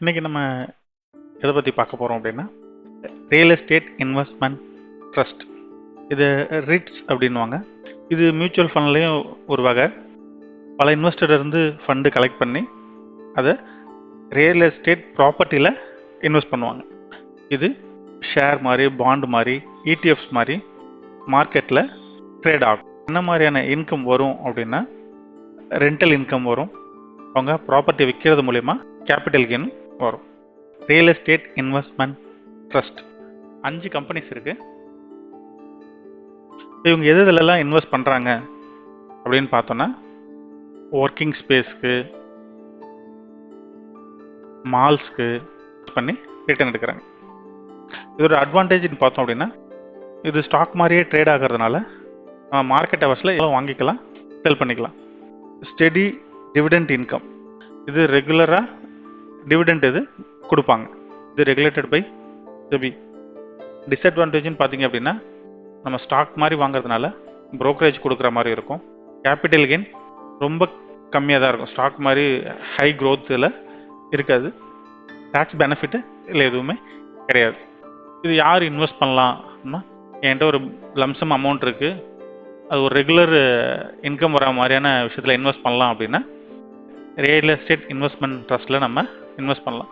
இன்னைக்கு நம்ம எதை பற்றி பார்க்க போகிறோம் அப்படின்னா ரியல் எஸ்டேட் இன்வெஸ்ட்மெண்ட் ட்ரஸ்ட் இது ரிட்ஸ் அப்படின்வாங்க இது மியூச்சுவல் ஃபண்ட்லேயும் ஒரு வகை பல இன்வெஸ்டர் இருந்து ஃபண்டு கலெக்ட் பண்ணி அதை ரியல் எஸ்டேட் ப்ராப்பர்ட்டியில் இன்வெஸ்ட் பண்ணுவாங்க. இது ஷேர் மாதிரி பாண்டு மாதிரி இடிஎஃப்ஸ் மாதிரி மார்க்கெட்டில் ட்ரேட் ஆகும். என்ன மாதிரியான இன்கம் வரும் அப்படின்னா ரெண்டல் இன்கம் வரும். அவங்க ப்ராப்பர்ட்டி விற்கிறது மூலயமா கேபிட்டல் கெயின் வரும். ரியல் எஸ்டேட் இன்வெஸ்ட்மெண்ட் ட்ரஸ்ட் அஞ்சு கம்பெனிஸ் இருக்கு. இவங்க எது இதிலெல்லாம் இன்வெஸ்ட் பண்ணுறாங்க அப்படின்னு பார்த்தோன்னா ஒர்க்கிங் ஸ்பேஸ்க்கு மால்ஸ்க்கு பண்ணி ரிட்டர்ன் எடுக்கிறாங்க. இதோட அட்வான்டேஜ்னு பார்த்தோம் அப்படின்னா இது ஸ்டாக் மாதிரியே ட்ரேட் ஆகிறதுனால மார்க்கெட் ஹவர்ஸில் எவ்வளோ வாங்கிக்கலாம் செல் பண்ணிக்கலாம். ஸ்டெடி டிவிடெண்ட் இன்கம் இது ரெகுலராக டிவிடெண்ட் இது கொடுப்பாங்க. இது ரெகுலேட்டட் பை செபி டிஸ்அட்வான்டேஜ்னு பார்த்தீங்க அப்படின்னா நம்ம ஸ்டாக் மாதிரி வாங்குறதுனால ப்ரோக்கரேஜ் கொடுக்குற மாதிரி இருக்கும். கேபிட்டல் கெயின் ரொம்ப கம்மியாக தான் இருக்கும். ஸ்டாக் மாதிரி ஹை க்ரோத்தில் இருக்காது. டேக்ஸ் பெனிஃபிட்டு இல்லை எதுவுமே கிடையாது. இது யார் இன்வெஸ்ட் பண்ணலாம்னா என்கிட்ட ஒரு லம்சம் அமௌண்ட் இருக்குது அது ஒரு ரெகுலர் இன்கம் வர மாதிரியான விஷயத்தில் இன்வெஸ்ட் பண்ணலாம் அப்படின்னா ரியல் எஸ்டேட் இன்வெஸ்ட்மெண்ட் ட்ரஸ்ட்டில் நம்ம இன்வெஸ்ட் பண்ணலாம்.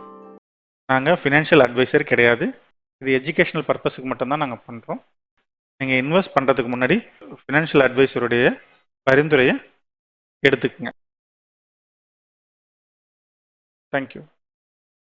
நாங்கள் ஃபினான்ஷியல் அட்வைசர் கிடையாது. இது எஜுகேஷனல் பர்பஸுக்கு மட்டும்தான் நாங்கள் பண்ணுறோம் நீங்கள் இன்வெஸ்ட் பண்ணுறதுக்கு முன்னாடி ஃபினான்ஷியல் அட்வைசருடைய பரிந்துரையை எடுத்துக்கங்க. தேங்க்யூ